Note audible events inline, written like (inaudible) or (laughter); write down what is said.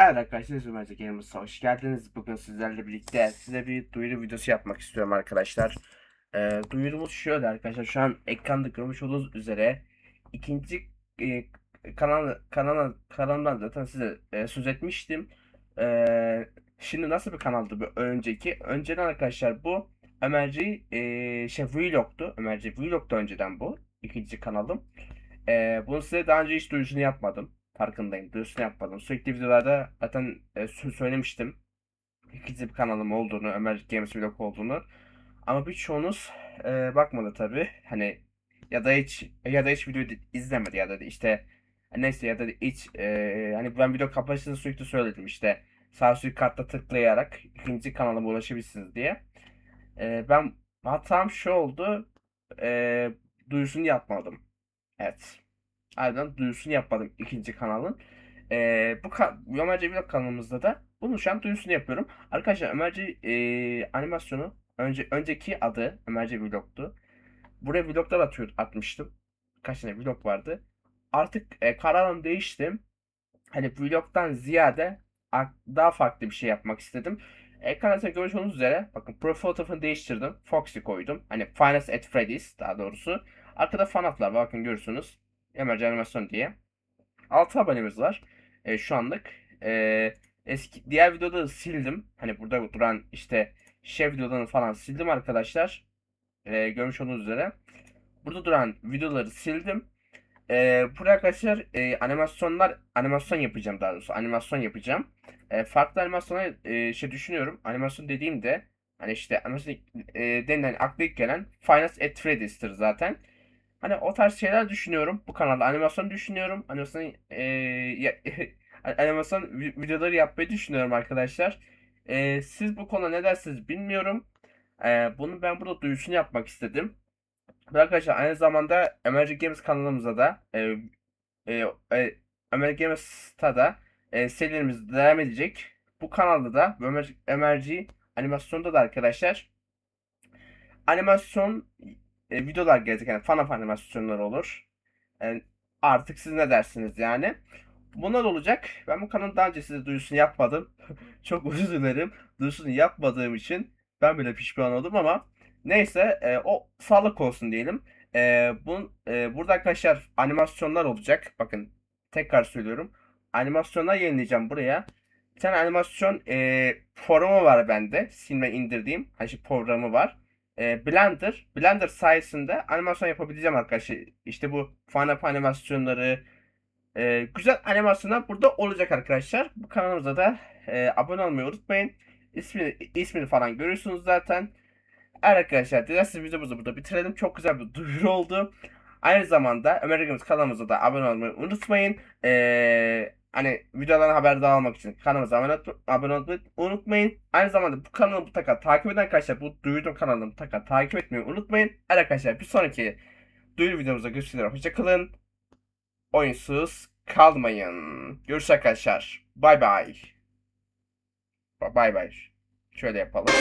Evet arkadaşlar Zümerce Gamers'a hoş geldiniz. Bugün sizlerle birlikte size bir duyuru videosu yapmak istiyorum arkadaşlar. Ee, duyurumuz şöyle arkadaşlar. Şu an ekranda görmüş olduğunuz üzere ikinci e, kanal kanal kanaldan zaten size e, söz etmiştim. Ee, şimdi nasıl bir kanaldı bu önceki? Önceden arkadaşlar bu Ömerci e, şey Vlog'tu. Ömerci Vlog'tu önceden bu. ikinci kanalım. Ee, bunu size daha önce hiç duyurusunu yapmadım. Farkındayım. Duyurusunu yapmadım. Sürekli videolarda zaten e, sö- söylemiştim. İkinci bir kanalım olduğunu, Ömer Games Vlog olduğunu. Ama birçoğunuz e, bakmadı tabi. Hani ya da hiç ya da hiç video izlemedi ya da işte neyse ya da hiç e, hani ben video kapatışını sürekli söyledim işte sağ üst kartta tıklayarak ikinci kanalıma ulaşabilirsiniz diye. E, ben hatam şu oldu. E, duyurusunu yapmadım. Evet. Harbiden duyurusunu yapmadım ikinci kanalın. Ee, bu ka Ömerci Vlog kanalımızda da bunun şu an duyurusunu yapıyorum. Arkadaşlar Ömerci e, animasyonu önce önceki adı Ömerci Vlog'tu. Buraya vloglar atıyor, atmıştım. Kaç tane vlog vardı. Artık e, kararım değiştim. Hani vlogdan ziyade daha farklı bir şey yapmak istedim. Ekranda görmüş olduğunuz üzere bakın profil fotoğrafını değiştirdim. Foxy koydum. Hani Finance at Freddy's daha doğrusu. Arkada fanatlar var bakın görürsünüz. Emerci Animasyon diye. 6 abonemiz var e, şu anlık. E, eski diğer videoda sildim. Hani burada duran işte şef videolarını falan sildim arkadaşlar. E, görmüş olduğunuz üzere. Burada duran videoları sildim. E, buraya arkadaşlar e, animasyonlar animasyon yapacağım daha doğrusu animasyon yapacağım. E, farklı animasyona e, şey düşünüyorum. Animasyon dediğimde hani işte animasyon e, denilen akla ilk gelen Finance at Freddy's'tir zaten. Hani o tarz şeyler düşünüyorum. Bu kanalda animasyon düşünüyorum. Animasyon e, (laughs) animasyon vi- videoları yapmayı düşünüyorum arkadaşlar. E, siz bu konuda ne dersiniz bilmiyorum. E, bunu ben burada duyurusunu yapmak istedim. Ve arkadaşlar aynı zamanda Emerging Games kanalımıza da e, e, e, Games'ta da e, serilerimiz devam edecek. Bu kanalda da Emer- Emerging animasyonda da arkadaşlar animasyon e, videolar gelecek. Yani fan animasyonlar olur. Yani artık siz ne dersiniz yani. Bunlar olacak. Ben bu kanalın daha önce size duyurusunu yapmadım. (laughs) Çok özür dilerim. Duyurusunu yapmadığım için ben bile pişman oldum ama neyse e, o sağlık olsun diyelim. E, bunun, e, burada arkadaşlar animasyonlar olacak. Bakın tekrar söylüyorum. Animasyonlar yenileyeceğim buraya. Bir tane animasyon e, programı var bende. Silme indirdiğim. Hani programı var e, Blender. Blender sayesinde animasyon yapabileceğim arkadaşlar. İşte bu fan animasyonları e, güzel animasyonlar burada olacak arkadaşlar. Bu kanalımıza da e, abone olmayı unutmayın. İsmini, ismini falan görüyorsunuz zaten. Evet arkadaşlar dilerseniz videomuzu burada bitirelim. Çok güzel bir duyuru oldu. Aynı zamanda Ömer Games kanalımıza da abone olmayı unutmayın. Ee, hani videodan haberdar olmak için kanalımıza abone, abone olmayı unutmayın. Aynı zamanda bu kanalı mutlaka takip eden arkadaşlar bu duyurum kanalını mutlaka takip etmeyi unutmayın. Evet arkadaşlar bir sonraki duyuru videomuzda görüşmek üzere. Hoşçakalın. Oyunsuz kalmayın. Görüşürüz arkadaşlar. Bay bay. Bay bay. Şöyle yapalım.